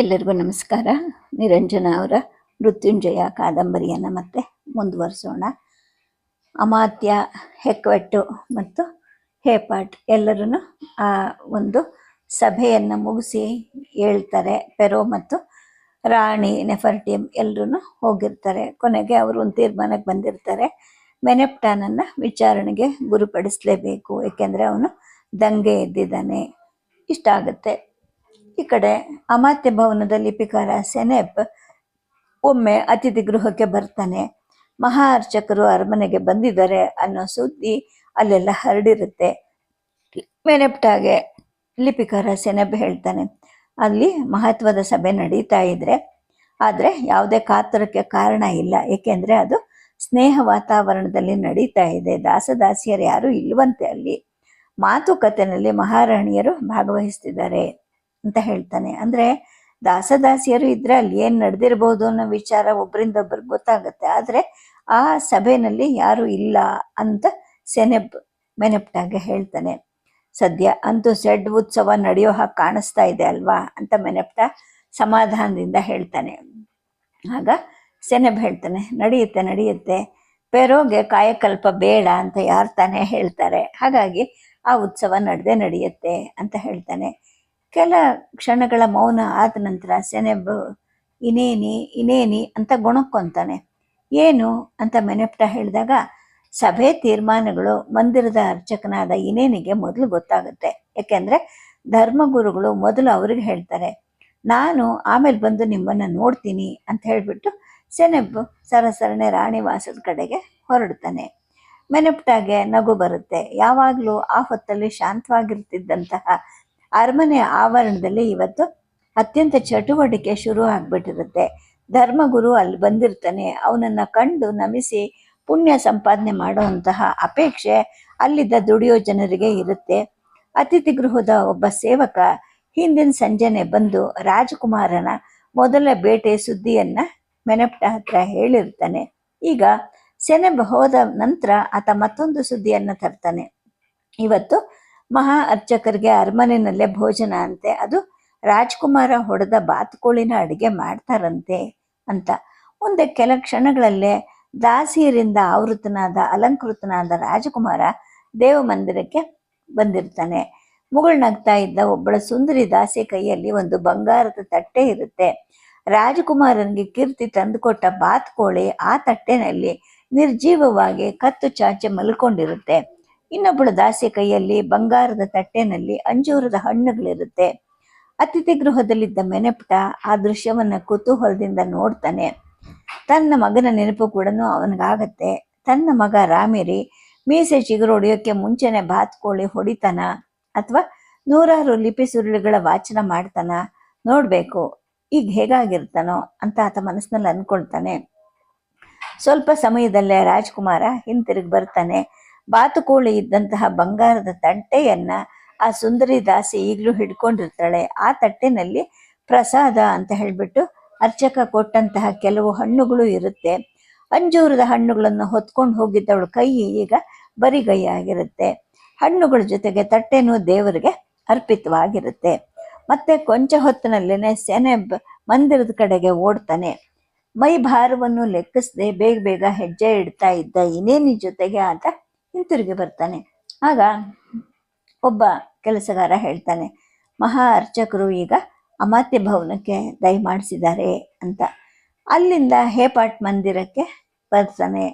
ಎಲ್ಲರಿಗೂ ನಮಸ್ಕಾರ. ನಿರಂಜನ ಅವರ ಮೃತ್ಯುಂಜಯ ಕಾದಂಬರಿಯನ್ನು ಮತ್ತೆ ಮುಂದುವರಿಸೋಣ. ಅಮಾತ್ಯ, ಹೆಕ್ವೆಟ್ಟು ಮತ್ತು ಹೇಪಾಟ್ ಎಲ್ಲರೂ ಆ ಒಂದು ಸಭೆಯನ್ನು ಮುಗಿಸಿ ಹೇಳ್ತಾರೆ. ಪೆರೋ ಮತ್ತು ರಾಣಿ ನೆಫರ್ಟಿಯಂ ಎಲ್ಲರೂ ಹೋಗಿರ್ತಾರೆ. ಕೊನೆಗೆ ಅವರು ಒಂದು ತೀರ್ಮಾನಕ್ಕೆ ಬಂದಿರ್ತಾರೆ. ಮೆನೆಪ್ಟಾನನ್ನು ವಿಚಾರಣೆಗೆ ಗುರುಪಡಿಸಲೇಬೇಕು, ಏಕೆಂದರೆ ಅವನು ದಂಗೆ ಎದ್ದಿದ್ದಾನೆ. ಇಷ್ಟ ಆಗುತ್ತೆ. ಈ ಕಡೆ ಅಮಾತ್ಯ ಭವನದ ಲಿಪಿಕಾರ ಸೆನೆಪ್ ಒಮ್ಮೆ ಅತಿಥಿ ಗೃಹಕ್ಕೆ ಬರ್ತಾನೆ. ಮಹಾ ಅರ್ಚಕರು ಅರಮನೆಗೆ ಬಂದಿದ್ದಾರೆ ಅನ್ನೋ ಸುದ್ದಿ ಅಲ್ಲೆಲ್ಲ ಹರಡಿರುತ್ತೆ. ಮೆನೆಪ್ಟಾಗೆ ಲಿಪಿಕಾರ ಸೆನೆಬ್ ಹೇಳ್ತಾನೆ, ಅಲ್ಲಿ ಮಹತ್ವದ ಸಭೆ ನಡೀತಾ ಇದ್ರೆ, ಆದರೆ ಯಾವುದೇ ಕಾತರಕ್ಕೆ ಕಾರಣ ಇಲ್ಲ. ಏಕೆಂದರೆ ಅದು ಸ್ನೇಹ ವಾತಾವರಣದಲ್ಲಿ ನಡೀತಾ ಇದೆ. ದಾಸದಾಸಿಯರು ಯಾರೂ ಇಲ್ವಂತೆ ಅಲ್ಲಿ. ಮಾತುಕತೆನಲ್ಲಿ ಮಹಾರಾಣಿಯರು ಭಾಗವಹಿಸ್ತಿದ್ದಾರೆ. ಅಂತ ಹೇಳ್ತಾನೆ. ಅಂದ್ರೆ ದಾಸದಾಸಿಯರು ಇದ್ರೆ ಅಲ್ಲಿ ಏನ್ ನಡೆದಿರ್ಬೋದು ಅನ್ನೋ ವಿಚಾರ ಒಬ್ಬರಿಂದ ಒಬ್ರಿಗೆ ಗೊತ್ತಾಗುತ್ತೆ. ಆದ್ರೆ ಆ ಸಭೆಯಲ್ಲಿ ಯಾರು ಇಲ್ಲ ಅಂತ ಸೆನೆಬ್ ಮೆನೆಪ್ಟಾಗೆ ಹೇಳ್ತಾನೆ. ಸದ್ಯ ಅಂತೂ ಸೆಡ್ ಉತ್ಸವ ನಡೆಯೋ ಹಾಗೆ ಕಾಣಿಸ್ತಾ ಇದೆ ಅಲ್ವಾ ಅಂತ ಮೆನೆಪ್ಟ ಸಮಾಧಾನದಿಂದ ಹೇಳ್ತಾನೆ. ಆಗ ಸೆನೆಬ್ ಹೇಳ್ತಾನೆ, ನಡೆಯುತ್ತೆ ನಡೆಯುತ್ತೆ. ಪೆರೋಗೆ ಕಾಯಕಲ್ಪ ಬೇಡ ಅಂತ ಯಾರು ತಾನೇ ಹೇಳ್ತಾರೆ. ಹಾಗಾಗಿ ಆ ಉತ್ಸವ ನಡೆದೇ ನಡೆಯುತ್ತೆ ಅಂತ ಹೇಳ್ತಾನೆ. ಕೆಲ ಕ್ಷಣಗಳ ಮೌನ ಆದ ನಂತರ ಸೆನೆಬ್, ಇನೇನಿ ಇನೇನಿ ಅಂತ ಗುಣಕ್ಕೊಂತಾನೆ. ಏನು? ಅಂತ ಮೆನೆಪ್ಟ ಹೇಳಿದಾಗ, ಸಭೆ ತೀರ್ಮಾನಗಳು ಮಂದಿರದ ಅರ್ಚಕನಾದ ಇನೇನಿಗೆ ಮೊದಲು ಗೊತ್ತಾಗುತ್ತೆ. ಯಾಕೆಂದ್ರೆ ಧರ್ಮಗುರುಗಳು ಮೊದಲು ಅವ್ರಿಗೆ ಹೇಳ್ತಾರೆ. ನಾನು ಆಮೇಲೆ ಬಂದು ನಿಮ್ಮನ್ನ ನೋಡ್ತೀನಿ ಅಂತ ಹೇಳಿಬಿಟ್ಟು ಸೆನೆಬ್ ಸರಸರನೆ ರಾಣಿವಾಸದ ಕಡೆಗೆ ಹೊರಡ್ತಾನೆ ಮೆನೆಪ್ಟಾಗೆ ನಗು ಬರುತ್ತೆ. ಯಾವಾಗಲೂ ಆ ಹೊತ್ತಲ್ಲಿ ಶಾಂತವಾಗಿರ್ತಿದ್ದಂತಹ ಅರಮನೆ ಆವರಣದಲ್ಲಿ ಇವತ್ತು ಅತ್ಯಂತ ಚಟುವಟಿಕೆ ಶುರು ಆಗ್ಬಿಟ್ಟಿರುತ್ತೆ. ಧರ್ಮಗುರು ಅಲ್ಲಿ ಬಂದಿರ್ತಾನೆ. ಅವನನ್ನ ಕಂಡು ನಮಿಸಿ ಪುಣ್ಯ ಸಂಪಾದನೆ ಮಾಡುವಂತಹ ಅಪೇಕ್ಷೆ ಅಲ್ಲಿದ್ದ ದುಡಿಯೋ ಜನರಿಗೆ ಇರುತ್ತೆ. ಅತಿಥಿ ಗೃಹದ ಒಬ್ಬ ಸೇವಕ ಹಿಂದಿನ ಸಂಜೆನೆ ಬಂದು ರಾಜಕುಮಾರನ ಮೊದಲ ಬೇಟೆ ಸುದ್ದಿಯನ್ನ ಮೆನಪ್ಟ ಹತ್ರ ಹೇಳಿರ್ತಾನೆ. ಈಗ ಸೆನೆಬ ಹೋದ ನಂತರ ಆತ ಮತ್ತೊಂದು ಸುದ್ದಿಯನ್ನ ತರ್ತಾನೆ. ಇವತ್ತು ಮಹಾ ಅರ್ಚಕರಿಗೆ ಅರಮನೆಯಲ್ಲೇ ಭೋಜನ ಅಂತೆ. ಅದು ರಾಜ್ಕುಮಾರ ಹೊಡೆದ ಬಾತುಕೋಳಿನ ಅಡುಗೆ ಮಾಡ್ತಾರಂತೆ ಅಂತ. ಮುಂದೆ ಕೆಲ ಕ್ಷಣಗಳಲ್ಲೇ ದಾಸಿಯರಿಂದ ಆವೃತನಾದ, ಅಲಂಕೃತನಾದ ರಾಜಕುಮಾರ ದೇವ ಮಂದಿರಕ್ಕೆ ಬಂದಿರ್ತಾನೆ. ಮುಗುಳ್ನಗ್ತಾ ಇದ್ದ ಒಬ್ಬಳ ಸುಂದರಿ ದಾಸಿ ಕೈಯಲ್ಲಿ ಒಂದು ಬಂಗಾರದ ತಟ್ಟೆ ಇರುತ್ತೆ. ರಾಜಕುಮಾರನಿಗೆ ಕೀರ್ತಿ ತಂದುಕೊಟ್ಟ ಬಾತ್ಕೋಳಿ ಆ ತಟ್ಟೆನಲ್ಲಿ ನಿರ್ಜೀವವಾಗಿ ಕತ್ತು ಚಾಚೆ ಮಲ್ಕೊಂಡಿರುತ್ತೆ. ಇನ್ನೊಬ್ಬಳು ದಾಸಿ ಕೈಯಲ್ಲಿ ಬಂಗಾರದ ತಟ್ಟೆನಲ್ಲಿ ಅಂಜೂರದ ಹಣ್ಣುಗಳಿರುತ್ತೆ. ಅತಿಥಿ ಗೃಹದಲ್ಲಿದ್ದ ಮೆನಪಟ ಆ ದೃಶ್ಯವನ್ನ ಕುತೂಹಲದಿಂದ ನೋಡ್ತಾನೆ. ತನ್ನ ಮಗನ ನೆನಪು ಕೂಡ ಅವನಿಗಾಗತ್ತೆ. ತನ್ನ ಮಗ ರಾಮೇರಿ ಮೀಸೆ ಚಿಗುರು ಹೊಡೆಯೋಕ್ಕೆ ಮುಂಚೆನೆ ಬಾತ್ಕೋಳಿ ಹೊಡಿತಾನ ಅಥವಾ ನೂರಾರು ಲಿಪಿ ಸುರುಳಿಗಳ ವಾಚನ ಮಾಡ್ತಾನ. ನೋಡ್ಬೇಕು, ಈಗ ಹೇಗಾಗಿರ್ತಾನೋ ಅಂತ ಆತ ಮನಸ್ಸಿನಲ್ಲಿ ಅನ್ಕೊಳ್ತಾನೆ. ಸ್ವಲ್ಪ ಸಮಯದಲ್ಲೇ ರಾಜ್ಕುಮಾರ ಹಿಂತಿರುಗಿ ಬರ್ತಾನೆ. ಬಾತುಕೋಳಿ ಇದ್ದಂತಹ ಬಂಗಾರದ ತಟ್ಟೆಯನ್ನ ಆ ಸುಂದರಿ ದಾಸಿ ಈಗಲೂ ಹಿಡ್ಕೊಂಡಿರ್ತಾಳೆ. ಆ ತಟ್ಟೆನಲ್ಲಿ ಪ್ರಸಾದ ಅಂತ ಹೇಳಿಬಿಟ್ಟು ಅರ್ಚಕ ಕೊಟ್ಟಂತಹ ಕೆಲವು ಹಣ್ಣುಗಳು ಇರುತ್ತೆ. ಅಂಜೂರದ ಹಣ್ಣುಗಳನ್ನು ಹೊತ್ಕೊಂಡು ಹೋಗಿದ್ದವಳು ಕೈ ಈಗ ಬರಿಗೈ ಆಗಿರುತ್ತೆ. ಹಣ್ಣುಗಳ ಜೊತೆಗೆ ತಟ್ಟೆನೂ ದೇವರಿಗೆ ಅರ್ಪಿತವಾಗಿರುತ್ತೆ. ಮತ್ತೆ ಕೊಂಚ ಹೊತ್ತಿನಲ್ಲೇನೆ ಸೆನೆ ಮಂದಿರದ ಕಡೆಗೆ ಓಡ್ತಾನೆ. ಮೈ ಭಾರವನ್ನು ಲೆಕ್ಕಿಸದೆ ಬೇಗ ಬೇಗ ಹೆಜ್ಜೆ ಇಡ್ತಾ ಇದ್ದ ಇನ್ನೇನಿ ಜೊತೆಗೆ ಆತ ಹಿಂತಿರುಗಿ ಬರ್ತಾನೆ. ಆಗ ಒಬ್ಬ ಕೆಲಸಗಾರ ಹೇಳ್ತಾನೆ, ಮಹಾ ಅರ್ಚಕರು ಈಗ ಅಮಾತ್ಯ ಭವನಕ್ಕೆ ದಯಮಾಡಿಸಿದ್ದಾರೆ ಅಂತ. ಅಲ್ಲಿಂದ ಹೇಪಾಟ್ ಮಂದಿರಕ್ಕೆ ಬರ್ತಾನೆ.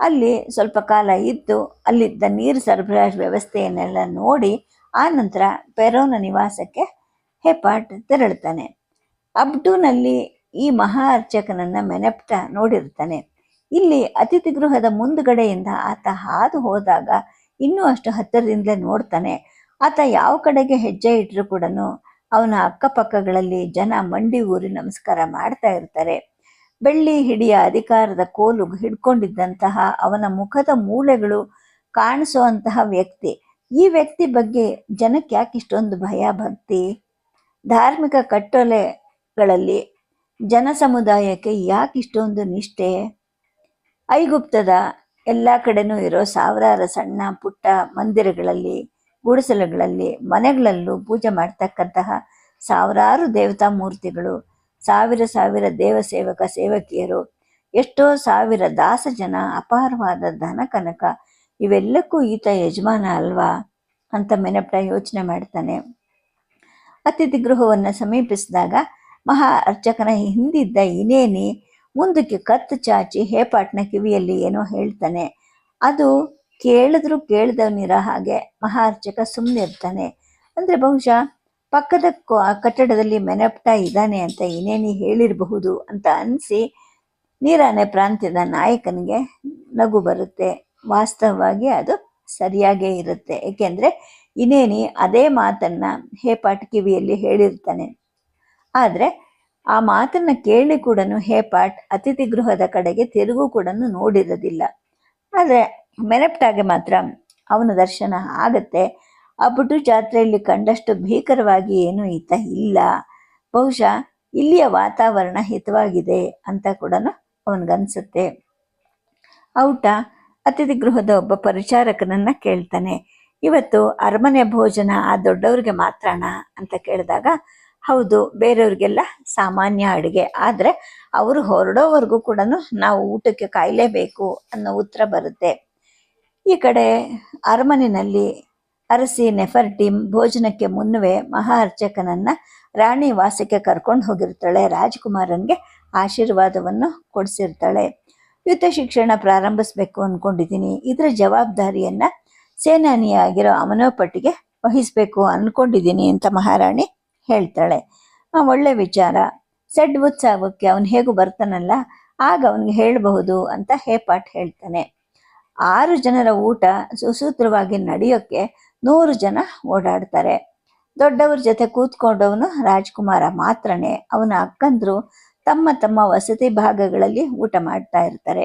ಅಲ್ಲಿ ಸ್ವಲ್ಪ ಕಾಲ ಇದ್ದು ಅಲ್ಲಿದ್ದ ನೀರು ಸರಬರಾಜು ವ್ಯವಸ್ಥೆಯನ್ನೆಲ್ಲ ನೋಡಿ ಆ ನಂತರ ಪೆರೋನ ನಿವಾಸಕ್ಕೆ ಹೆಪಾಟ್ ತೆರಳ್ತಾನೆ ಅಬ್ಡೂನಲ್ಲಿ ಈ ಮಹಾ ಅರ್ಚಕನನ್ನು ಮೆನೆಪ್ಟ ನೋಡಿರ್ತಾನೆ. ಇಲ್ಲಿ ಅತಿಥಿ ಗೃಹದ ಮುಂದುಗಡೆಯಿಂದ ಆತ ಹಾದು ಹೋದಾಗ ಇನ್ನೂ ಅಷ್ಟು ಹತ್ತಿರದಿಂದಲೇ ನೋಡ್ತಾನೆ. ಆತ ಯಾವ ಕಡೆಗೆ ಹೆಜ್ಜೆ ಇಟ್ಟರೂ ಕೂಡ ಅವನ ಅಕ್ಕಪಕ್ಕಗಳಲ್ಲಿ ಜನ ಮಂಡಿ ಊರಿ ನಮಸ್ಕಾರ ಮಾಡ್ತಾ ಇರ್ತಾರೆ. ಬೆಳ್ಳಿ ಹಿಡಿಯ ಅಧಿಕಾರದ ಕೋಲು ಹಿಡ್ಕೊಂಡಿದ್ದಂತಹ ಅವನ ಮುಖದ ಮೂಳೆಗಳು ಕಾಣಿಸುವಂತಹ ವ್ಯಕ್ತಿ. ಈ ವ್ಯಕ್ತಿ ಬಗ್ಗೆ ಜನಕ್ಕೆ ಯಾಕೆ ಇಷ್ಟೊಂದು ಭಯ ಭಕ್ತಿ? ಧಾರ್ಮಿಕ ಕಟ್ಟೊಲೆಗಳಲ್ಲಿ ಜನ ಸಮುದಾಯಕ್ಕೆ ಯಾಕೆ ಇಷ್ಟೊಂದು ನಿಷ್ಠೆ? ಐಗುಪ್ತದ ಎಲ್ಲ ಕಡೆನೂ ಇರೋ ಸಾವಿರಾರು ಸಣ್ಣ ಪುಟ್ಟ ಮಂದಿರಗಳಲ್ಲಿ, ಗುಡಿಸಲುಗಳಲ್ಲಿ, ಮನೆಗಳಲ್ಲೂ ಪೂಜೆ ಮಾಡ್ತಕ್ಕಂತಹ ಸಾವಿರಾರು ದೇವತಾ ಮೂರ್ತಿಗಳು, ಸಾವಿರ ಸಾವಿರ ದೇವ ಸೇವಕ ಸೇವಕಿಯರು, ಎಷ್ಟೋ ಸಾವಿರ ದಾಸ ಜನ, ಅಪಾರವಾದ ಧನ ಕನಕ, ಇವೆಲ್ಲಕ್ಕೂ ಈತ ಯಜಮಾನ ಅಲ್ವಾ ಅಂತ ಮೆನಪ್ಟ ಯೋಚನೆ ಮಾಡ್ತಾನೆ. ಅತಿಥಿ ಗೃಹವನ್ನು ಸಮೀಪಿಸಿದಾಗ ಮಹಾ ಅರ್ಚಕನ ಹಿಂದಿದ್ದ ಇನೇನಿ ಮುಂದಕ್ಕೆ ಕತ್ತು ಚಾಚಿ ಹೇಪಾಟ್ನ ಕಿವಿಯಲ್ಲಿ ಏನೋ ಹೇಳ್ತಾನೆ. ಅದು ಕೇಳಿದ್ರು ಕೇಳ್ದವನಿರ ಹಾಗೆ ಮಹಾರ್ಚಕ ಸುಮ್ಮನಿರ್ತಾನೆ ಅಂದರೆ ಬಹುಶಃ ಪಕ್ಕದ ಕಟ್ಟಡದಲ್ಲಿ ಮೆನಪ್ಟ ಇದ್ದಾನೆ ಅಂತ ಇನೇನಿ ಹೇಳಿರಬಹುದು ಅಂತ ಅನಿಸಿ ನೀರಾನೆ ಪ್ರಾಂತ್ಯದ ನಾಯಕನಿಗೆ ನಗು ಬರುತ್ತೆ. ವಾಸ್ತವವಾಗಿ ಅದು ಸರಿಯಾಗೇ ಇರುತ್ತೆ. ಏಕೆಂದರೆ ಇನೇನಿ ಅದೇ ಮಾತನ್ನು ಹೇಪಾಟ್ ಕಿವಿಯಲ್ಲಿ ಹೇಳಿರ್ತಾನೆ. ಆದರೆ ಆ ಮಾತನ್ನ ಕೇಳಿ ಕೂಡ ಹೇಪಾಟ್ ಅತಿಥಿ ಗೃಹದ ಕಡೆಗೆ ತಿರುಗು ಕೂಡ ನೋಡಿರೋದಿಲ್ಲ. ಆದರೆ ಮೆನಪ್ಟಾಗೆ ಮಾತ್ರ ಅವನ ದರ್ಶನ ಆಗತ್ತೆ. ಆ ಜಾತ್ರೆಯಲ್ಲಿ ಕಂಡಷ್ಟು ಭೀಕರವಾಗಿ ಏನೂ ಈತ ಇಲ್ಲ. ಬಹುಶಃ ಇಲ್ಲಿಯ ವಾತಾವರಣ ಹಿತವಾಗಿದೆ ಅಂತ ಕೂಡ ಅವನಿಗನ್ಸುತ್ತೆ. ಔಟ ಅತಿಥಿ ಗೃಹದ ಒಬ್ಬ ಪರಿಚಾರಕನನ್ನ ಕೇಳ್ತಾನೆ. ಇವತ್ತು ಅರಮನೆ ಭೋಜನ ಆ ದೊಡ್ಡವ್ರಿಗೆ ಮಾತ್ರಣ ಅಂತ ಕೇಳಿದಾಗ ಹೌದು, ಬೇರೆಯವ್ರಿಗೆಲ್ಲ ಸಾಮಾನ್ಯ ಅಡುಗೆ. ಆದರೆ ಅವರು ಹೊರಡೋವರೆಗೂ ಕೂಡ ನಾವು ಊಟಕ್ಕೆ ಕಾಯಲೇಬೇಕು ಅನ್ನೋ ಉತ್ತರ ಬರುತ್ತೆ. ಈ ಕಡೆ ಅರಮನೆಯಲ್ಲಿ ಅರಸಿ ನೆಫರ್ಟಿಮ್ ಭೋಜನಕ್ಕೆ ಮುನ್ನವೇ ಮಹಾ ಅರ್ಚಕನನ್ನ ರಾಣಿ ವಾಸಕ್ಕೆ ಕರ್ಕೊಂಡು ಹೋಗಿರ್ತಾಳೆ. ರಾಜ್ಕುಮಾರನ್ಗೆ ಆಶೀರ್ವಾದವನ್ನು ಕೊಡಿಸಿರ್ತಾಳೆ. ಯುದ್ಧ ಶಿಕ್ಷಣ ಪ್ರಾರಂಭಿಸಬೇಕು ಅಂದ್ಕೊಂಡಿದ್ದೀನಿ ಇದರ ಜವಾಬ್ದಾರಿಯನ್ನು ಸೇನಾನಿಯಾಗಿರೋ ಅಮನೋಪಟ್ಟಿಗೆ ವಹಿಸಬೇಕು ಅಂದ್ಕೊಂಡಿದ್ದೀನಿ ಅಂತ ಮಹಾರಾಣಿ ಹೇಳ್ತಾಳೆ. ಒಳ್ಳೆ ವಿಚಾರ. ಸೆಡ್ ಉತ್ಸವಕ್ಕೆ ಅವನು ಹೇಗೂ ಬರ್ತಾನಲ್ಲ, ಆಗ ಅವನಿಗೆ ಹೇಳಬಹುದು ಅಂತ ಹೇಪಾಟ್ ಹೇಳ್ತಾನೆ. ಆರು ಜನರ ಊಟ ಸುಸೂತ್ರವಾಗಿ ನಡೆಯೋಕ್ಕೆ ನೂರು ಜನ ಓಡಾಡ್ತಾರೆ. ದೊಡ್ಡವ್ರ ಜೊತೆ ಕೂತ್ಕೊಂಡವನು ರಾಜ್ಕುಮಾರ ಮಾತ್ರನೇ. ಅವನ ಅಕ್ಕಂದ್ರು ತಮ್ಮ ತಮ್ಮ ವಸತಿ ಭಾಗಗಳಲ್ಲಿ ಊಟ ಮಾಡ್ತಾ ಇರ್ತಾರೆ.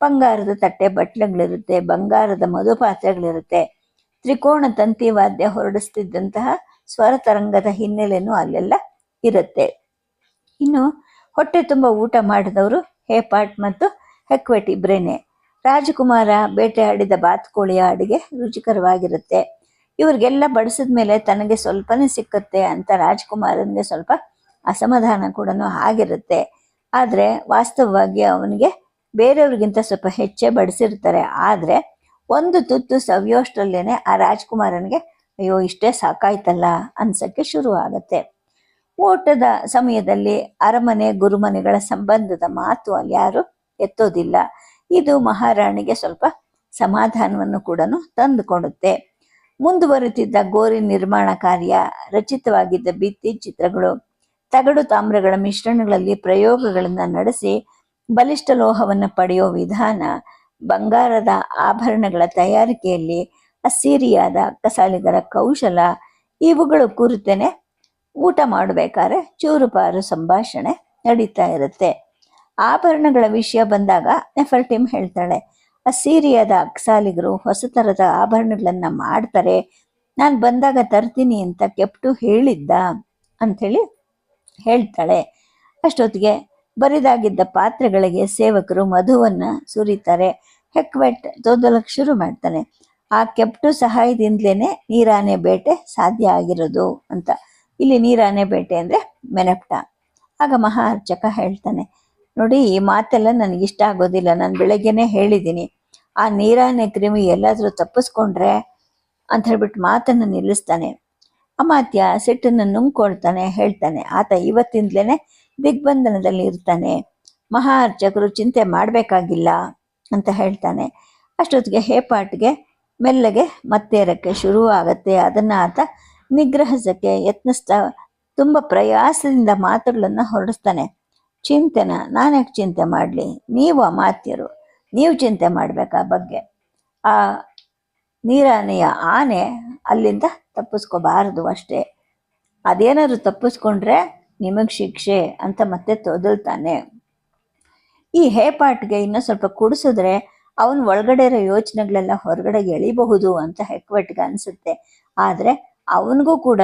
ಬಂಗಾರದ ತಟ್ಟೆ ಬಟ್ಲುಗಳಿರುತ್ತೆ, ಬಂಗಾರದ ಮಧುಪಾತ್ರೆಗಳಿರುತ್ತೆ. ತ್ರಿಕೋಣ ತಂತಿ ವಾದ್ಯ ಹೊರಡಿಸ್ತಿದ್ದಂತಹ ಸ್ವರ ತರಂಗದ ಹಿನ್ನೆಲೆನೂ ಅಲ್ಲೆಲ್ಲ ಇರುತ್ತೆ. ಇನ್ನು ಹೊಟ್ಟೆ ತುಂಬ ಊಟ ಮಾಡಿದವರು ಹೇಪಾಟ್ ಮತ್ತು ಹೆಕ್ವೆಟ್ ಬ್ರೇನೆ. ರಾಜಕುಮಾರ ಬೇಟೆಯಾಡಿದ ಬಾತುಕೋಳಿಯ ಅಡುಗೆ ರುಚಿಕರವಾಗಿರುತ್ತೆ. ಇವ್ರಿಗೆಲ್ಲ ಬಡಿಸಿದ ಮೇಲೆ ತನಗೆ ಸ್ವಲ್ಪನೇ ಸಿಕ್ಕತ್ತೆ ಅಂತ ರಾಜ್ಕುಮಾರನಿಗೆ ಸ್ವಲ್ಪ ಅಸಮಾಧಾನ ಕೂಡ ಆಗಿರುತ್ತೆ. ಆದರೆ ವಾಸ್ತವವಾಗಿ ಅವನಿಗೆ ಬೇರೆಯವ್ರಿಗಿಂತ ಸ್ವಲ್ಪ ಹೆಚ್ಚೇ ಬಡಿಸಿರ್ತಾರೆ. ಆದರೆ ಒಂದು ತುತ್ತು ಸವಿಯೋಷ್ಟರಲ್ಲೇನೆ ಆ ರಾಜ್ಕುಮಾರನಿಗೆ ಅಯ್ಯೋ, ಇಷ್ಟೇ ಸಾಕಾಯ್ತಲ್ಲ ಅನ್ಸಕ್ಕೆ ಶುರು ಆಗತ್ತೆ ಓಟದ ಸಮಯದಲ್ಲಿ ಅರಮನೆ, ಗುರುಮನೆಗಳ ಸಂಬಂಧದ ಮಾತು ಅಲ್ಲಿ ಯಾರು ಎತ್ತೋದಿಲ್ಲ. ಇದು ಮಹಾರಾಣಿಗೆ ಸ್ವಲ್ಪ ಸಮಾಧಾನವನ್ನು ಕೂಡ ತಂದುಕೊಡುತ್ತೆ. ಮುಂದುವರೆತಿದ್ದ ಗೋರಿ ನಿರ್ಮಾಣ ಕಾರ್ಯ ರಚಿತವಾಗಿದ್ದ ಭಿತ್ತಿ ಚಿತ್ರಗಳು, ತಗಡು ತಾಮ್ರಗಳ ಮಿಶ್ರಣಗಳಲ್ಲಿ ಪ್ರಯೋಗಗಳನ್ನು ನಡೆಸಿ ಬಲಿಷ್ಠ ಲೋಹವನ್ನು ಪಡೆಯೋ ವಿಧಾನ, ಬಂಗಾರದ ಆಭರಣಗಳ ತಯಾರಿಕೆಯಲ್ಲಿ ಅಸ್ಸೀರಿಯಾದ ಕಸಾಲಿಗರ ಕೌಶಲ ಇವುಗಳು ಕುರಿತೇನೆ ಊಟ ಮಾಡಬೇಕಾದ್ರೆ ಚೂರುಪಾರು ಸಂಭಾಷಣೆ ನಡೀತಾ ಇರುತ್ತೆ. ಆಭರಣಗಳ ವಿಷಯ ಬಂದಾಗ ನೆಫರ್ಟಿಮ್ ಹೇಳ್ತಾಳೆ ಅಸ್ಸೀರಿಯಾದ ಅಕ್ಸಾಲಿಗರು ಹೊಸ ಥರದ ಆಭರಣಗಳನ್ನು ಮಾಡ್ತಾರೆ. ನಾನು ಬಂದಾಗ ತರ್ತೀನಿ ಅಂತ ಕೆಪ್ಟು ಹೇಳಿದ್ದ ಅಂಥೇಳಿ ಹೇಳ್ತಾಳೆ. ಅಷ್ಟೊತ್ತಿಗೆ ಬರಿದಾಗಿದ್ದ ಪಾತ್ರೆಗಳಿಗೆ ಸೇವಕರು ಮಧುವನ್ನ ಸುರಿತಾರೆ. ಹೆಕ್ವೆಟ್ ತೋದಲಕ್ಕೆ ಶುರು ಮಾಡ್ತಾನೆ. ಆ ಕೆಪ್ಟು ಸಹಾಯದಿಂದಲೇ ನೀರಾನೆ ಬೇಟೆ ಸಾಧ್ಯ ಆಗಿರೋದು ಅಂತ. ಇಲ್ಲಿ ನೀರಾನೆ ಬೇಟೆ ಅಂದರೆ ಮೆನಪ್ಟ. ಆಗ ಮಹಾ ಅರ್ಚಕ ಹೇಳ್ತಾನೆ, ನೋಡಿ, ಈ ಮಾತೆಲ್ಲ ನನಗೆ ಇಷ್ಟ ಆಗೋದಿಲ್ಲ. ನಾನು ಬೆಳಗ್ಗೆನೆ ಹೇಳಿದ್ದೀನಿ ಆ ನೀರಾನೆ ಕ್ರಿಮಿ ಎಲ್ಲಾದರೂ ತಪ್ಪಿಸ್ಕೊಂಡ್ರೆ ಅಂತ ಹೇಳ್ಬಿಟ್ಟು ಮಾತನ್ನು ನಿಲ್ಲಿಸ್ತಾನೆ. ಅಮಾತ್ಯ ಸಿಟ್ಟನ್ನು ನುಂಗ್ಕೊಳ್ತಾನೆ ಹೇಳ್ತಾನೆ. ಆತ ಇವತ್ತಿಂದಲೇ ದಿಗ್ಬಂಧನದಲ್ಲಿ ಇರ್ತಾನೆ. ಮಹಾ ಅರ್ಚಕರು ಚಿಂತೆ ಮಾಡಬೇಕಾಗಿಲ್ಲ ಅಂತ ಹೇಳ್ತಾನೆ. ಅಷ್ಟೊತ್ತಿಗೆ ಹೇಪಾಟ್ಗೆ ಮೆಲ್ಲಗೆ ಮತ್ತೇರಕ್ಕೆ ಶುರು ಆಗತ್ತೆ ಅದನ್ನು ಆತ ನಿಗ್ರಹಿಸಕ್ಕೆ ಯತ್ನಿಸ್ತಾ ತುಂಬ ಪ್ರಯಾಸದಿಂದ ಮಾತುಗಳನ್ನು ಹೊರಡಿಸ್ತಾನೆ. ಚಿಂತೆನ, ನಾನ್ಯಾಕೆ ಚಿಂತೆ ಮಾಡಲಿ? ನೀವು ಅಮಾತ್ಯರು, ನೀವು ಚಿಂತೆ ಮಾಡಬೇಕಾ ಬಗ್ಗೆ? ಆ ನೀರಾನೆಯ ಆನೆ ಅಲ್ಲಿಂದ ತಪ್ಪಿಸ್ಕೋಬಾರದು ಅಷ್ಟೇ. ಅದೇನಾದ್ರು ತಪ್ಪಿಸ್ಕೊಂಡ್ರೆ ನಿಮಗೆ ಶಿಕ್ಷೆ ಅಂತ ಮತ್ತೆ ತೊದಲ್ತಾನೆ. ಈ ಹೇಪಾಟ್ಗೆ ಇನ್ನೂ ಸ್ವಲ್ಪ ಕುಡಿಸಿದ್ರೆ ಅವನ ಒಳಗಡೆ ಇರೋ ಯೋಚನೆಗಳೆಲ್ಲ ಹೊರಗಡೆ ಎಳಿಬಹುದು ಅಂತ ಹೆಕ್ವೆಟ್ಗೆ ಅನಿಸುತ್ತೆ. ಆದರೆ ಅವನಿಗೂ ಕೂಡ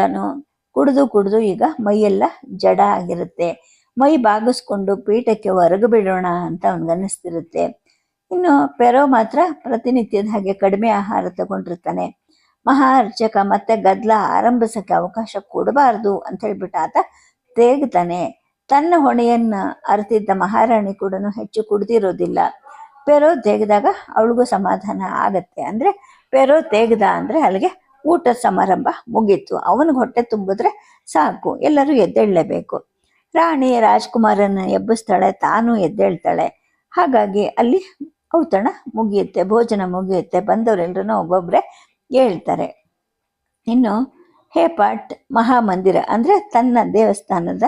ಕುಡಿದು ಕುಡಿದು ಈಗ ಮೈಯೆಲ್ಲ ಜಡ ಆಗಿರುತ್ತೆ. ಮೈ ಬಾಗಿಸ್ಕೊಂಡು ಪೀಠಕ್ಕೆ ಹೊರಗು ಬಿಡೋಣ ಅಂತ ಅವನಿಗನ್ನಿಸ್ತಿರುತ್ತೆ ಇನ್ನು ಪೆರೋ ಮಾತ್ರ ಪ್ರತಿನಿತ್ಯದ ಹಾಗೆ ಕಡಿಮೆ ಆಹಾರ ತಗೊಂಡಿರ್ತಾನೆ. ಮಹಾ ಅರ್ಚಕ ಮತ್ತೆ ಗದ್ಲ ಆರಂಭಿಸಕ್ಕೆ ಅವಕಾಶ ಕೊಡಬಾರ್ದು ಅಂತ ಹೇಳ್ಬಿಟ್ಟು ಆತ ತೇಗ್ತಾನೆ. ತನ್ನ ಹೊಣೆಯನ್ನ ಅರ್ತಿದ್ದ ಮಹಾರಾಣಿ ಕೂಡ ಹೆಚ್ಚು ಕುಡ್ದಿರೋದಿಲ್ಲ. ಪೆರೋ ತೆಗೆದಾಗ ಅವಳಿಗೂ ಸಮಾಧಾನ ಆಗತ್ತೆ. ಅಂದರೆ ಪೆರೋ ತೆಗೆದ ಅಂದರೆ ಅಲ್ಲಿಗೆ ಊಟ ಸಮಾರಂಭ ಮುಗೀತು. ಅವನಿಗೆ ಹೊಟ್ಟೆ ತುಂಬಿದ್ರೆ ಸಾಕು, ಎಲ್ಲರೂ ಎದ್ದೇಳಲೇಬೇಕು. ರಾಣಿ ರಾಜ್ಕುಮಾರನ ಎಬ್ಬಿಸ್ತಾಳೆ ತಾನು ಎದ್ದೇಳ್ತಾಳೆ. ಹಾಗಾಗಿ ಅಲ್ಲಿ ಔತಣ ಮುಗಿಯುತ್ತೆ, ಭೋಜನ ಮುಗಿಯುತ್ತೆ ಬಂದವರೆಲ್ಲರೂ ಒಬ್ಬೊಬ್ಬರೇ ಹೇಳ್ತಾರೆ. ಇನ್ನು ಹೇಪಾಟ್ ಮಹಾಮಂದಿರ ಅಂದರೆ ತನ್ನ ದೇವಸ್ಥಾನದ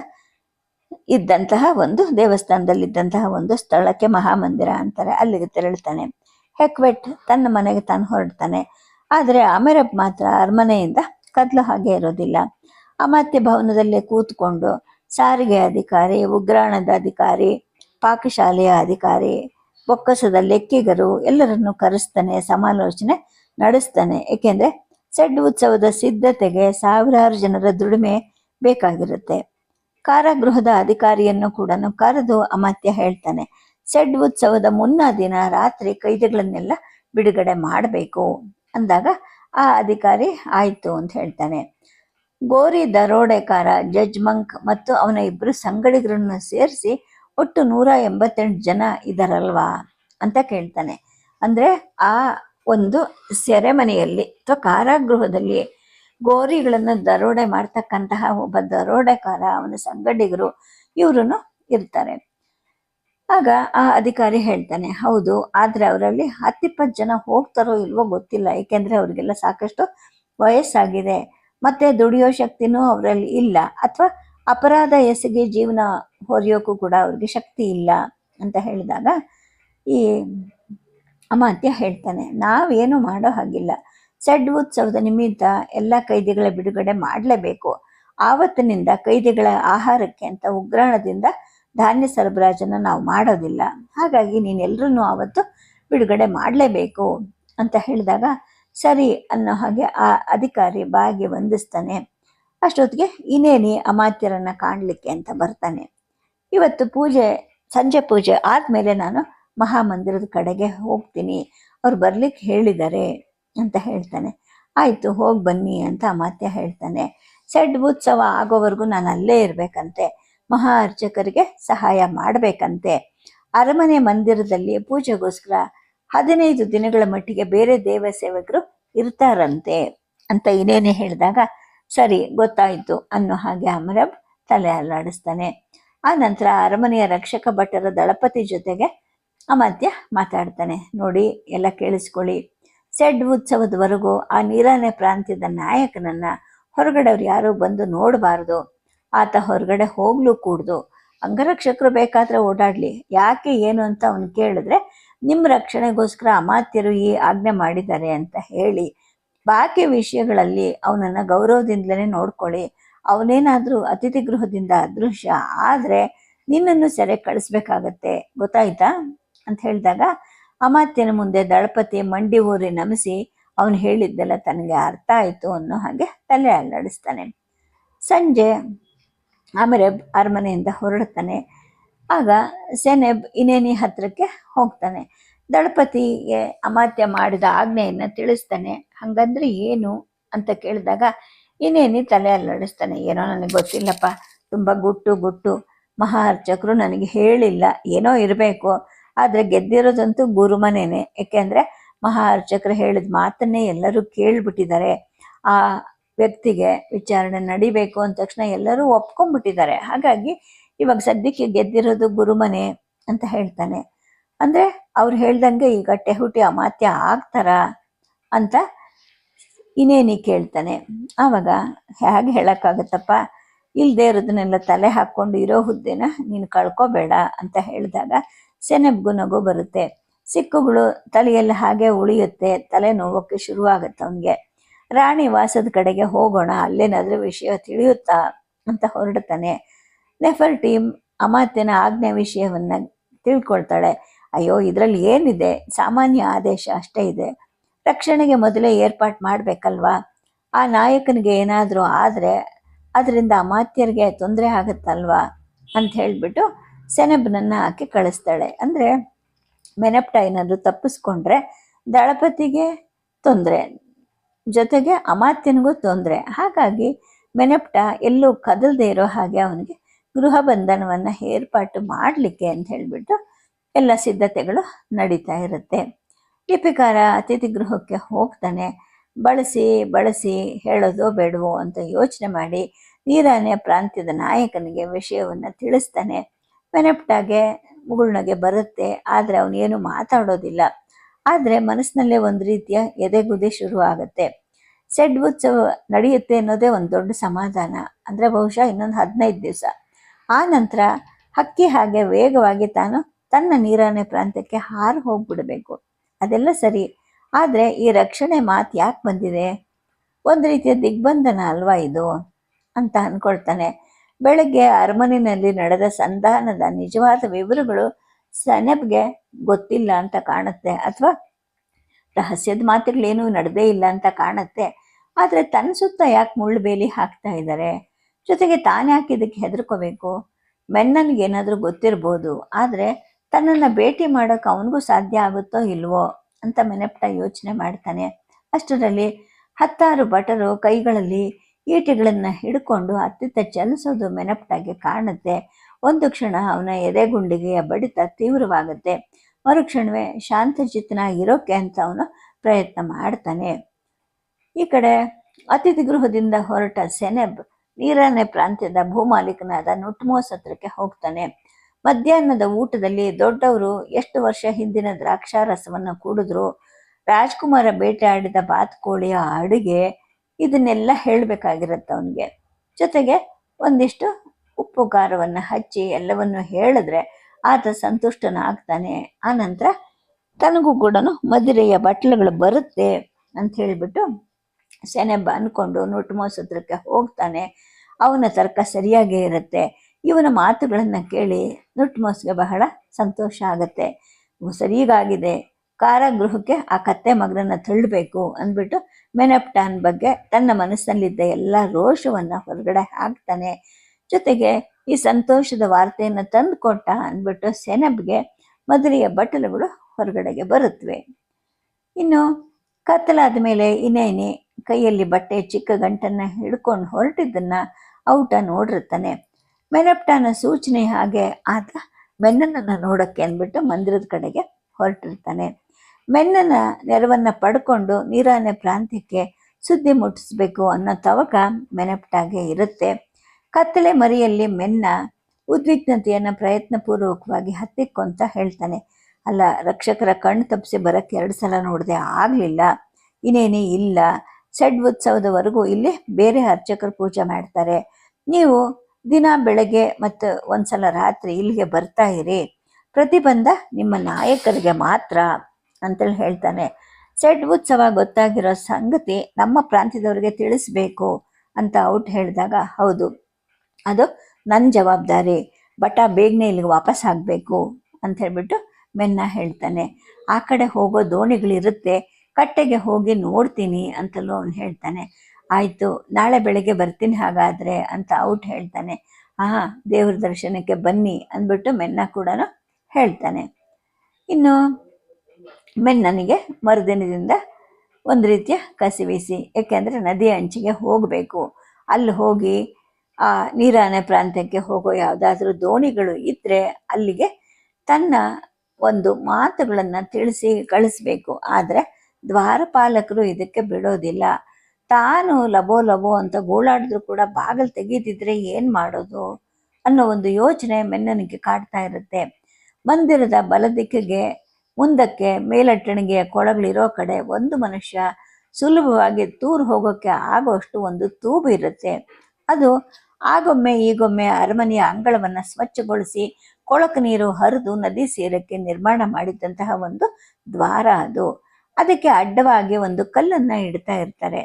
ಇದ್ದಂತಹ ಒಂದು ದೇವಸ್ಥಾನದಲ್ಲಿದ್ದಂತಹ ಒಂದು ಸ್ಥಳಕ್ಕೆ ಮಹಾಮಂದಿರ ಅಂತಾರೆ. ಅಲ್ಲಿಗೆ ತೆರಳ್ತಾನೆ. ಹೆಕ್ವೆಟ್ ತನ್ನ ಮನೆಗೆ ತಾನು ಹೊರಡ್ತಾನೆ. ಆದರೆ ಅಮೆರಬ್ ಮಾತ್ರ ಅರಮನೆಯಿಂದ ಕದ್ಲು ಹಾಗೆ ಇರೋದಿಲ್ಲ. ಅಮಾತ್ಯ ಭವನದಲ್ಲೇ ಕೂತ್ಕೊಂಡು ಸಾರಿಗೆ ಅಧಿಕಾರಿ, ಉಗ್ರಾಣದ ಅಧಿಕಾರಿ, ಪಾಕಶಾಲೆಯ ಅಧಿಕಾರಿ, ಬೊಕ್ಕಸದ ಲೆಕ್ಕಿಗರು ಎಲ್ಲರನ್ನು ಕರೆಸ್ತಾನೆ, ಸಮಾಲೋಚನೆ ನಡೆಸ್ತಾನೆ. ಏಕೆಂದ್ರೆ ಸೆಡ್ ಉತ್ಸವದ ಸಿದ್ಧತೆಗೆ ಸಾವಿರಾರು ಜನರ ದುಡಿಮೆ ಬೇಕಾಗಿರುತ್ತೆ. ಕಾರಾಗೃಹದ ಅಧಿಕಾರಿಯನ್ನು ಕೂಡ ಕರೆದು ಅಮಾತ್ಯ ಹೇಳ್ತಾನೆ, ಸೆಡ್ ಉತ್ಸವದ ಮುನ್ನ ದಿನ ರಾತ್ರಿ ಕೈದಿಗಳನ್ನೆಲ್ಲ ಬಿಡುಗಡೆ ಮಾಡಬೇಕು ಅಂದಾಗ ಆ ಅಧಿಕಾರಿ ಆಯಿತು ಅಂತ ಹೇಳ್ತಾನೆ. ಗೋರಿ ದರೋಡೆಕಾರ ಜಡ್ಜ್ ಮಂಕ್ ಮತ್ತು ಅವನ ಇಬ್ಬರು ಸಂಗಡಿಗರನ್ನು ಸೇರಿಸಿ ಒಟ್ಟು ನೂರ ಎಂಬತ್ತೆಂಟು ಜನ ಇದಾರಲ್ವಾ ಅಂತ ಕೇಳ್ತಾನೆ. ಅಂದ್ರೆ ಆ ಒಂದು ಸೆರೆಮನೆಯಲ್ಲಿ ಅಥವಾ ಕಾರಾಗೃಹದಲ್ಲಿ ಗೋರಿಗಳನ್ನು ದರೋಡೆ ಮಾಡ್ತಕ್ಕಂತಹ ಒಬ್ಬ ದರೋಡೆಕಾರ, ಅವನ ಸಂಗಡಿಗರು ಇವ್ರು ಇರ್ತಾರೆ. ಆಗ ಆ ಅಧಿಕಾರಿ ಹೇಳ್ತಾನೆ, ಹೌದು, ಆದ್ರೆ ಅವರಲ್ಲಿ ಹತ್ತಿಪ್ಪತ್ತು ಜನ ಹೋಗ್ತಾರೋ ಇಲ್ವೋ ಗೊತ್ತಿಲ್ಲ, ಏಕೆಂದ್ರೆ ಅವರಿಗೆಲ್ಲ ಸಾಕಷ್ಟು ವಯಸ್ಸಾಗಿದೆ. ಮತ್ತೆ ದುಡಿಯೋ ಶಕ್ತಿನೂ ಅವರಲ್ಲಿ ಇಲ್ಲ, ಅಥವಾ ಅಪರಾಧ ಎಸಗಿ ಜೀವನ ಹೊರೆಯೋಕ್ಕೂ ಕೂಡ ಅವ್ರಿಗೆ ಶಕ್ತಿ ಇಲ್ಲ, ಅಂತ ಹೇಳಿದಾಗ ಈ ಅಮಾತ್ಯ ಹೇಳ್ತಾನೆ, ನಾವೇನು ಮಾಡೋ ಹಾಗಿಲ್ಲ. ಸೆಡ್ ಉತ್ಸವದ ನಿಮಿತ್ತ ಎಲ್ಲ ಕೈದಿಗಳ ಬಿಡುಗಡೆ ಮಾಡಲೇಬೇಕು. ಆವತ್ತಿನಿಂದ ಕೈದಿಗಳ ಆಹಾರಕ್ಕೆ ಅಂತ ಉಗ್ರಾಣದಿಂದ ಧಾನ್ಯ ಸರಬರಾಜನ್ನ ನಾವು ಮಾಡೋದಿಲ್ಲ. ಹಾಗಾಗಿ ನೀನೆಲ್ಲರೂ ಆವತ್ತು ಬಿಡುಗಡೆ ಮಾಡಲೇಬೇಕು ಅಂತ ಹೇಳಿದಾಗ, ಸರಿ ಅನ್ನೋ ಹಾಗೆ ಆ ಅಧಿಕಾರಿ ಬಾಗಿ ವಂದಿಸ್ತಾನೆ. ಅಷ್ಟೊತ್ತಿಗೆ ಇನ್ನೇನಿ ಅಮಾತ್ಯರನ್ನು ಕಾಣಲಿಕ್ಕೆ ಅಂತ ಬರ್ತಾನೆ. ಇವತ್ತು ಪೂಜೆ, ಸಂಜೆ ಪೂಜೆ ಆದ್ಮೇಲೆ ನಾನು ಮಹಾಮಂದಿರದ ಕಡೆಗೆ ಹೋಗ್ತೀನಿ. ಅವ್ರು ಬರ್ಲಿಕ್ಕೆ ಹೇಳಿದ್ದಾರೆ. ಅಂತ ಹೇಳ್ತಾನೆ. ಆಯಿತು, ಹೋಗಿ ಬನ್ನಿ ಅಂತ ಅಮಾತ್ಯ ಹೇಳ್ತಾನೆ. ಸೆಡ್ ಉತ್ಸವ ಆಗೋವರೆಗೂ ನಾನು ಅಲ್ಲೇ ಇರ್ಬೇಕಂತೆ. ಮಹಾ ಅರ್ಚಕರಿಗೆ ಸಹಾಯ ಮಾಡಬೇಕಂತೆ. ಅರಮನೆ ಮಂದಿರದಲ್ಲಿ ಪೂಜೆಗೋಸ್ಕರ ಹದಿನೈದು ದಿನಗಳ ಮಟ್ಟಿಗೆ ಬೇರೆ ದೇವ ಸೇವಕರು ಇರ್ತಾರಂತೆ ಅಂತ ಇನ್ನೇನೆ ಹೇಳಿದಾಗ, ಸರಿ, ಗೊತ್ತಾಯ್ತು ಅನ್ನೋ ಹಾಗೆ ಅಮರಬ್ ತಲೆ ಅಲ್ಲಾಡಿಸ್ತಾನೆ. ಆ ನಂತರ ಅರಮನೆಯ ರಕ್ಷಕ ಭಟ್ಟರ ದಳಪತಿ ಜೊತೆಗೆ ಅಮಾತ್ಯ ಮಾತಾಡ್ತಾನೆ. ನೋಡಿ, ಎಲ್ಲ ಕೇಳಿಸ್ಕೊಳ್ಳಿ. ಸೆಡ್ ಉತ್ಸವದವರೆಗೂ ಆ ನೀರನೇ ಪ್ರಾಂತ್ಯದ ನಾಯಕನನ್ನ ಹೊರಗಡೆಯವ್ರು ಯಾರು ಬಂದು ನೋಡಬಾರ್ದು. ಆತ ಹೊರಗಡೆ ಹೋಗ್ಲೂ ಕೂಡ್ದು. ಅಂಗರಕ್ಷಕರು ಬೇಕಾದ್ರೆ ಓಡಾಡ್ಲಿ. ಯಾಕೆ ಏನು ಅಂತ ಅವನು ಕೇಳಿದ್ರೆ ನಿಮ್ಮ ರಕ್ಷಣೆಗೋಸ್ಕರ ಅಮಾತ್ಯರು ಈ ಆಜ್ಞೆ ಮಾಡಿದ್ದಾರೆ ಅಂತ ಹೇಳಿ. ಬಾಕಿ ವಿಷಯಗಳಲ್ಲಿ ಅವನನ್ನ ಗೌರವದಿಂದಲೇ ನೋಡ್ಕೊಳ್ಳಿ. ಅವನೇನಾದರೂ ಅತಿಥಿ ಗೃಹದಿಂದ ಅದೃಶ್ಯ ಆದರೆ ನಿನ್ನನ್ನು ಸೆರೆ ಕಳಿಸ್ಬೇಕಾಗತ್ತೆ. ಗೊತ್ತಾಯ್ತಾ? ಅಂತ ಹೇಳಿದಾಗ ಅಮಾತ್ಯನ ಮುಂದೆ ದಳಪತಿ ಮಂಡಿ ಊರಿ ನಮಿಸಿ ಅವನು ಹೇಳಿದ್ದೆಲ್ಲ ತನಗೆ ಅರ್ಥ ಆಯಿತು ಅನ್ನೋ ಹಾಗೆ ತಲೆ ಅಲ್ಲಾಡಿಸ್ತಾನೆ ಸಂಜೆ ಆಮೇಲೆ ಅರಮನೆಯಿಂದ ಹೊರಡ್ತಾನೆ. ಆಗ ಸೆನೆಬ್ ಇನೇನಿ ಹತ್ರಕ್ಕೆ ಹೋಗ್ತಾನೆ. ದಳಪತಿಗೆ ಅಮಾತ್ಯ ಮಾಡಿದ ಆಜ್ಞೆಯನ್ನು ತಿಳಿಸ್ತಾನೆ. ಹಂಗಂದ್ರೆ ಏನು ಅಂತ ಕೇಳಿದಾಗ ಇನೇನಿ ತಲೆ ಅಲ್ಲಾಡಿಸ್ತಾನೆ ಏನೋ ನನಗೆ ಗೊತ್ತಿಲ್ಲಪ್ಪ, ತುಂಬ ಗುಟ್ಟು ಗುಟ್ಟು ಮಹಾ ಅರ್ಚಕರು ನನಗೆ ಹೇಳಿಲ್ಲ, ಏನೋ ಇರಬೇಕು. ಆದರೆ ಗೆದ್ದಿರೋದಂತೂ ಗುರುಮನೇನೆ. ಯಾಕೆಂದ್ರೆ ಮಹಾ ಅರ್ಚಕರು ಹೇಳಿದ ಮಾತನ್ನೇ ಎಲ್ಲರೂ ಕೇಳ್ಬಿಟ್ಟಿದ್ದಾರೆ. ಆ ವ್ಯಕ್ತಿಗೆ ವಿಚಾರಣೆ ನಡಿಬೇಕು ಅಂದ ತಕ್ಷಣ ಎಲ್ಲರೂ ಒಪ್ಕೊಂಡ್ಬಿಟ್ಟಿದ್ದಾರೆ. ಹಾಗಾಗಿ ಇವಾಗ ಸದ್ಯಕ್ಕೆ ಗೆದ್ದಿರೋದು ಗುರುಮನೆ ಅಂತ ಹೇಳ್ತಾನೆ. ಅಂದ್ರೆ ಅವ್ರು ಹೇಳ್ದಂಗೆ ಈಗ ಟೆಹುಟಿ ಅಮಾತ್ಯ ಆಗ್ತಾರ ಅಂತ ಇನ್ನೇನಿ ಕೇಳ್ತಾನೆ. ಆವಾಗ ಹೇಗೆ ಹೇಳೋಕ್ಕಾಗತ್ತಪ್ಪ? ಇಲ್ದೇ ಇರೋದನ್ನೆಲ್ಲ ತಲೆ ಹಾಕ್ಕೊಂಡು ಇರೋ ಹುದ್ದೆನ ನೀನು ಕಳ್ಕೊಬೇಡ ಅಂತ ಹೇಳಿದಾಗ ಸೆನೆಬ್ಗು ನಗು ಬರುತ್ತೆ. ಸಿಕ್ಕುಗಳು ತಲೆಯಲ್ಲಿ ಹಾಗೆ ಉಳಿಯುತ್ತೆ, ತಲೆ ನೋವಕ್ಕೆ ಶುರುವಾಗುತ್ತೆ ಅವನಿಗೆ. ರಾಣಿ ವಾಸದ ಕಡೆಗೆ ಹೋಗೋಣ, ಅಲ್ಲೇನಾದ್ರೂ ವಿಷಯ ತಿಳಿಯುತ್ತಾ ಅಂತ ಹೊರಡ್ತಾನೆ. ನೆಫರ್ ಟೀಮ್ ಅಮಾತ್ಯನ ಆಜ್ಞೆ ವಿಷಯವನ್ನ ತಿಳ್ಕೊಳ್ತಾಳೆ. ಅಯ್ಯೋ, ಇದರಲ್ಲಿ ಏನಿದೆ? ಸಾಮಾನ್ಯ ಆದೇಶ ಅಷ್ಟೇ ಇದೆ. ರಕ್ಷಣೆಗೆ ಮೊದಲೇ ಏರ್ಪಾಟ್ ಮಾಡ್ಬೇಕಲ್ವಾ? ಆ ನಾಯಕನಿಗೆ ಏನಾದರೂ ಆದರೆ, ಅದರಿಂದ ಅಮಾತ್ಯರಿಗೆ ತೊಂದರೆ ಆಗುತ್ತಲ್ವಾ? ಅಂತ ಹೇಳ್ಬಿಟ್ಟು ಸೆನೆಬ್ನನ್ನ ಹಾಕಿ ಕಳಿಸ್ತಾಳೆ. ಅಂದರೆ ಮೆನಪ್ಟ ಏನಾದರೂ ತಪ್ಪಿಸ್ಕೊಂಡ್ರೆ ದಳಪತಿಗೆ ತೊಂದರೆ, ಜೊತೆಗೆ ಅಮಾತ್ಯನಿಗೂ ತೊಂದರೆ. ಹಾಗಾಗಿ ಮೆನಪ್ಟ ಎಲ್ಲೂ ಕದಲ್ದೇ ಇರೋ ಹಾಗೆ ಅವನಿಗೆ ಗೃಹ ಬಂಧನವನ್ನು ಏರ್ಪಾಟು ಮಾಡಲಿಕ್ಕೆ ಅಂತ ಹೇಳಿಬಿಟ್ಟು ಎಲ್ಲ ಸಿದ್ಧತೆಗಳು ನಡೀತಾ ಇರುತ್ತೆ. ಲಿಪಿಕಾರ ಅತಿಥಿ ಗೃಹಕ್ಕೆ ಹೋಗ್ತಾನೆ. ಬಳಸಿ ಬಳಸಿ ಹೇಳೋದೋ ಬೇಡವೋ ಅಂತ ಯೋಚನೆ ಮಾಡಿ ನೀರಾನೆ ಪ್ರಾಂತ್ಯದ ನಾಯಕನಿಗೆ ವಿಷಯವನ್ನು ತಿಳಿಸ್ತಾನೆ. ಮೆನಪ್ಟಾಗೆ ಮುಗುಳ್ನಗೆ ಬರುತ್ತೆ, ಆದರೆ ಅವನೇನು ಮಾತಾಡೋದಿಲ್ಲ. ಆದರೆ ಮನಸ್ಸಿನಲ್ಲೇ ಒಂದು ರೀತಿಯ ಎದೆಗುದೆ ಶುರು ಆಗುತ್ತೆ. ಸೆಡ್ ಉತ್ಸವ ನಡೆಯುತ್ತೆ ಅನ್ನೋದೇ ಒಂದು ದೊಡ್ಡ ಸಮಾಧಾನ. ಅಂದರೆ ಬಹುಶಃ ಇನ್ನೊಂದು ಹದಿನೈದು ದಿವಸ. ಆ ನಂತರ ಹಕ್ಕಿ ಹಾಗೆ ವೇಗವಾಗಿ ತಾನು ತನ್ನ ನೀರಾನೆ ಪ್ರಾಂತ್ಯಕ್ಕೆ ಹಾರು ಹೋಗ್ಬಿಡಬೇಕು. ಅದೆಲ್ಲ ಸರಿ, ಆದರೆ ಈ ರಕ್ಷಣೆ ಮಾತು ಯಾಕೆ ಬಂದಿದೆ? ಒಂದು ರೀತಿಯ ದಿಗ್ಬಂಧನ ಅಲ್ವಾ ಇದು? ಅಂತ ಅಂದ್ಕೊಳ್ತಾನೆ ಬೆಳಗ್ಗೆ ಅರಮನೆಯಲ್ಲಿ ನಡೆದ ಸಂಧಾನದ ನಿಜವಾದ ವಿವರಗಳು ಸೆನೆಬ್ಗೆ ಗೊತ್ತಿಲ್ಲ ಅಂತ ಕಾಣುತ್ತೆ. ಅಥವಾ ರಹಸ್ಯದ ಮಾತುಗಳೇನೂ ನಡೆದೇ ಇಲ್ಲ ಅಂತ ಕಾಣುತ್ತೆ. ಆದರೆ ತನ್ನ ಸುತ್ತ ಯಾಕೆ ಮುಳ್ಳು ಬೇಲಿ ಹಾಕ್ತಾ ಇದ್ದಾರೆ ಜೊತೆಗೆ ತಾನು ಯಾಕೆ ಇದಕ್ಕೆ ಹೆದರ್ಕೋಬೇಕು? ಮೆನ್ನನ್ಗೆ ಏನಾದರೂ ಗೊತ್ತಿರ್ಬೋದು. ಆದರೆ ತನ್ನನ್ನು ಭೇಟಿ ಮಾಡೋಕೆ ಅವನಿಗೂ ಸಾಧ್ಯ ಆಗುತ್ತೋ ಇಲ್ವೋ ಅಂತ ಮೆನೆಪ್ಟ ಯೋಚನೆ ಮಾಡ್ತಾನೆ. ಅಷ್ಟರಲ್ಲಿ ಹತ್ತಾರು ಭಟರು ಕೈಗಳಲ್ಲಿ ಈಟಿಗಳನ್ನು ಹಿಡ್ಕೊಂಡು ಅತ್ತಿತ್ತ ಚಲಿಸೋದು ಮೆನಪಟಾಗಿ ಕಾಣುತ್ತೆ. ಒಂದು ಕ್ಷಣ ಅವನ ಎದೆಗುಂಡಿಗೆಯ ಬಡಿತ ತೀವ್ರವಾಗುತ್ತೆ. ಮರುಕ್ಷಣವೇ ಶಾಂತಚಿತ್ತನಾಗಿರೋಕೆ ಅಂತ ಅವನು ಪ್ರಯತ್ನ ಮಾಡ್ತಾನೆ. ಈ ಕಡೆ ಅತಿಥಿ ಗೃಹದಿಂದ ಹೊರಟ ಸೆನೆಬ್ ನೀರನೆ ಪ್ರಾಂತ್ಯದ ಭೂಮಾಲೀಕನಾದ ನುಟ್ಮೋಸ್ ಹತ್ರಕ್ಕೆ ಹೋಗ್ತಾನೆ. ಮಧ್ಯಾಹ್ನದ ಊಟದಲ್ಲಿ ದೊಡ್ಡವರು ಎಷ್ಟು ವರ್ಷ ಹಿಂದಿನ ದ್ರಾಕ್ಷಾರಸವನ್ನು ಕುಡಿದ್ರು. ರಾಜ್ಕುಮಾರ ಬೇಟೆಯಾಡಿದ ಬಾತುಕೋಳಿಯ ಅಡುಗೆ ಇದನ್ನೆಲ್ಲ ಹೇಳಬೇಕಾಗಿರುತ್ತೆ ಅವನಿಗೆ. ಜೊತೆಗೆ ಒಂದಿಷ್ಟು ಉಪ್ಪು ಖಾರವನ್ನು ಹಚ್ಚಿ ಎಲ್ಲವನ್ನು ಹೇಳಿದ್ರೆ ಆತ ಸಂತುಷ್ಟನಾಗ್ತಾನೆ. ಆನಂತರ ತನಗೂ ಕೂಡ ಮದುರೆಯ ಬಟ್ಲುಗಳು ಬರುತ್ತೆ ಅಂತ ಹೇಳಿಬಿಟ್ಟು ಸೆನೆಬ್ಬ ಅಂದ್ಕೊಂಡು ನುಟ್ಮೋಸ್ ಹತ್ರಕ್ಕೆ ಹೋಗ್ತಾನೆ. ಅವನ ತರ್ಕ ಸರಿಯಾಗೇ ಇರುತ್ತೆ. ಇವನ ಮಾತುಗಳನ್ನು ಕೇಳಿ ನುಟ್ಮೋಸ್ಗೆ ಬಹಳ ಸಂತೋಷ ಆಗುತ್ತೆ. ಸರಿಯಾಗಿದೆ ಕಾರಾಗೃಹಕ್ಕೆ ಆ ಕತ್ತೆ ಮಗನನ್ನ ತಳ್ಳಬೇಕು ಅಂದ್ಬಿಟ್ಟು ಮೆನಪ್ಟಾನ್ ಬಗ್ಗೆ ತನ್ನ ಮನಸ್ಸಲ್ಲಿದ್ದ ಎಲ್ಲ ರೋಷವನ್ನು ಹೊರಗಡೆ ಹಾಕ್ತಾನೆ. ಜೊತೆಗೆ ಈ ಸಂತೋಷದ ವಾರ್ತೆಯನ್ನು ತಂದುಕೊಟ್ಟ ಅಂದ್ಬಿಟ್ಟು ಸೆನಬ್ಗೆ ಮದುವೆಯ ಬಟ್ಟಲುಗಳು ಹೊರಗಡೆಗೆ ಬರುತ್ತವೆ ಇನ್ನು ಕತ್ತಲಾದ ಮೇಲೆ ಇನ್ನೇನೆ ಕೈಯಲ್ಲಿ ಬಟ್ಟೆ ಚಿಕ್ಕ ಗಂಟನ್ನು ಹಿಡ್ಕೊಂಡು ಹೊರಟಿದ್ದನ್ನ ಔಟ ನೋಡಿರ್ತಾನೆ ಮೆನಪ್ಟಾನ ಸೂಚನೆ ಹಾಗೆ ಆತ ಮೆನ್ನನನ್ನು ನೋಡೋಕ್ಕೆ ಅಂದ್ಬಿಟ್ಟು ಮಂದಿರದ ಕಡೆಗೆ ಹೊರಟಿರ್ತಾನೆ. ಮೆನ್ನನ ನೆರವನ್ನು ಪಡ್ಕೊಂಡು ನೀರಾನೆ ಪ್ರಾಂತ್ಯಕ್ಕೆ ಸುದ್ದಿ ಮುಟ್ಟಿಸ್ಬೇಕು ಅನ್ನೋ ತವಕ ಮೆನಪಟಾಗೆ ಇರುತ್ತೆ. ಕತ್ತಲೆ ಮರಿಯಲ್ಲಿ ಮೆನ್ನ ಉದ್ವಿಗ್ನತೆಯನ್ನು ಪ್ರಯತ್ನಪೂರ್ವಕವಾಗಿ ಹತ್ತಿಕ್ಕೊಂತ ಹೇಳ್ತಾನೆ. ಅಲ್ಲ, ರಕ್ಷಕರ ಕಣ್ಣು ತಪ್ಪಿಸಿ ಬರೋಕ್ಕೆ ಎರಡು ಸಲ ನೋಡಿದೆ ಆಗಲಿಲ್ಲ. ಇನ್ನೇನೇ ಇಲ್ಲ. ಸೆಡ್ ಉತ್ಸವದವರೆಗೂ ಇಲ್ಲಿ ಬೇರೆ ಅರ್ಚಕರು ಪೂಜೆ ಮಾಡ್ತಾರೆ. ನೀವು ದಿನ ಬೆಳಗ್ಗೆ ಮತ್ತು ಒಂದ್ಸಲ ರಾತ್ರಿ ಇಲ್ಲಿಗೆ ಬರ್ತಾ ಇರಿ. ಪ್ರತಿಬಂಧ ನಿಮ್ಮ ನಾಯಕರಿಗೆ ಮಾತ್ರ. ಅಂತೇಳಿ ಹೇಳ್ತಾನೆ. ಸೆಡ್ ಉತ್ಸವ ಗೊತ್ತಾಗಿರೋ ಸಂಗತಿ ನಮ್ಮ ಪ್ರಾಂತ್ಯದವರಿಗೆ ತಿಳಿಸ್ಬೇಕು ಅಂತ ಔಟ್ ಹೇಳಿದಾಗ, ಹೌದು, ಅದು ನನ್ನ ಜವಾಬ್ದಾರಿ, ಬಟ ಬೇಗನೆ ಇಲ್ಲಿಗೆ ವಾಪಸ್ ಆಗಬೇಕು ಅಂತ ಹೇಳ್ಬಿಟ್ಟು ಮೆನ್ನ ಹೇಳ್ತಾನೆ. ಆ ಕಡೆ ಹೋಗೋ ದೋಣಿಗಳಿರುತ್ತೆ, ಕಟ್ಟೆಗೆ ಹೋಗಿ ನೋಡ್ತೀನಿ ಅಂತಲೂ ಅವನು ಹೇಳ್ತಾನೆ. ಆಯಿತು, ನಾಳೆ ಬೆಳಗ್ಗೆ ಬರ್ತೀನಿ ಹಾಗಾದರೆ ಅಂತ ಔಟ್ ಹೇಳ್ತಾನೆ. ಹಾಂ ದೇವ್ರ ದರ್ಶನಕ್ಕೆ ಬನ್ನಿ ಅಂದ್ಬಿಟ್ಟು ಮೆನ್ನ ಕೂಡ ಹೇಳ್ತಾನೆ. ಇನ್ನು ಮೆನ್ನನಿಗೆ ಮರುದಿನದಿಂದ ಒಂದು ರೀತಿಯ ಕಸಿವಿಸಿ ಏಕೆಂದರೆ ನದಿ ಅಂಚಿಗೆ ಹೋಗಬೇಕು. ಅಲ್ಲಿ ಹೋಗಿ ಆ ನೀರಾನೆ ಪ್ರಾಂತ್ಯಕ್ಕೆ ಹೋಗೋ ಯಾವುದಾದ್ರೂ ದೋಣಿಗಳು ಇದ್ದರೆ ಅಲ್ಲಿಗೆ ತನ್ನ ಒಂದು ಮಾತುಗಳನ್ನು ತಿಳಿಸಿ ಕಳಿಸ್ಬೇಕು. ಆದರೆ ದ್ವಾರಪಾಲಕರು ಇದಕ್ಕೆ ಬಿಡೋದಿಲ್ಲ. ತಾನು ಲಬೋ ಲಬೋ ಅಂತ ಗೋಳಾಡಿದ್ರು ಕೂಡ ಬಾಗಿಲು ತೆಗೀತಿದ್ರೆ ಏನು ಮಾಡೋದು ಅನ್ನೋ ಒಂದು ಯೋಚನೆ ಮೆನ್ನನಿಗೆ ಕಾಡ್ತಾ ಇರುತ್ತೆ. ಮಂದಿರದ ಬಲದಿಕ್ಕಿಗೆ ಮುಂದಕ್ಕೆ ಮೇಲಟ್ಟಣಿಗೆಯ ಕೊಳಗಳಿರೋ ಕಡೆ ಒಂದು ಮನುಷ್ಯ ಸುಲಭವಾಗಿ ತೂರು ಹೋಗೋಕ್ಕೆ ಆಗೋಷ್ಟು ಒಂದು ತೂಬು ಇರುತ್ತೆ. ಅದು ಆಗೊಮ್ಮೆ ಈಗೊಮ್ಮೆ ಅರಮನೆಯ ಅಂಗಳವನ್ನು ಸ್ವಚ್ಛಗೊಳಿಸಿ ಕೊಳಕು ನೀರು ಹರಿದು ನದಿ ಸೇರಕ್ಕೆ ನಿರ್ಮಾಣ ಮಾಡಿದಂತಹ ಒಂದು ದ್ವಾರ ಅದು. ಅದಕ್ಕೆ ಅಡ್ಡವಾಗಿ ಒಂದು ಕಲ್ಲನ್ನು ಇಡ್ತಾ ಇರ್ತಾರೆ.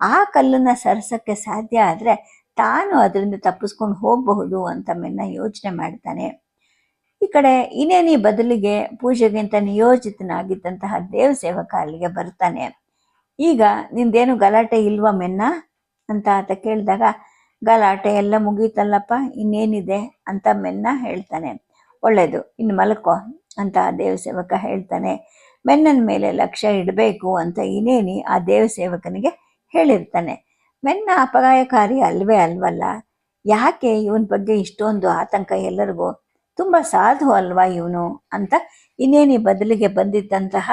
ಆ ಕಲ್ಲನ್ನು ಸರಿಸೋಕ್ಕೆ ಸಾಧ್ಯ ಆದರೆ ತಾನು ಅದರಿಂದ ತಪ್ಪಿಸ್ಕೊಂಡು ಹೋಗಬಹುದು ಅಂತ ಮೆನ್ನ ಯೋಚನೆ ಮಾಡ್ತಾನೆ. ಈ ಕಡೆ ಇನ್ನೇನಿ ಬದಲಿಗೆ ಪೂಜೆಗಿಂತ ನಿಯೋಜಿತನಾಗಿದ್ದಂತಹ ದೇವ ಸೇವಕ ಅಲ್ಲಿಗೆ ಬರ್ತಾನೆ. ಈಗ ನಿಂದೇನು ಗಲಾಟೆ ಇಲ್ವಾ ಮೆನ್ನ? ಅಂತ ಆತ ಕೇಳಿದಾಗ, ಗಲಾಟೆ ಎಲ್ಲ ಮುಗೀತಲ್ಲಪ್ಪ, ಇನ್ನೇನಿದೆ ಅಂತ ಮೆನ್ನ ಹೇಳ್ತಾನೆ. ಒಳ್ಳೇದು, ಇನ್ನು ಮಲಕೋ ಅಂತ ದೇವ ಸೇವಕ ಹೇಳ್ತಾನೆ. ಮೆನ್ನನ ಮೇಲೆ ಲಕ್ಷ್ಯ ಇಡಬೇಕು ಅಂತ ಇನೇನಿ ಆ ದೇವಸೇವಕನಿಗೆ ಹೇಳಿರ್ತಾನೆ. ಮೆನ್ನ ಅಪಾಯಕಾರಿ ಅಲ್ವೇ ಅಲ್ವಲ್ಲ? ಯಾಕೆ ಇವನ ಬಗ್ಗೆ ಇಷ್ಟೊಂದು ಆತಂಕ ಎಲ್ಲರಿಗೂ? ತುಂಬ ಸಾಧು ಅಲ್ವಾ ಇವನು ಅಂತ ಇನ್ನೇನಿ ಬದಲಿಗೆ ಬಂದಿದ್ದಂತಹ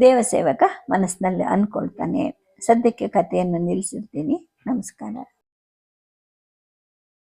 ದೇವಸೇವಕ ಮನಸ್ಸಿನಲ್ಲಿ ಅಂದ್ಕೊಳ್ತಾನೆ ಸದ್ಯಕ್ಕೆ ಕಥೆಯನ್ನು ನಿಲ್ಲಿಸಿರ್ತೀನಿ. ನಮಸ್ಕಾರ.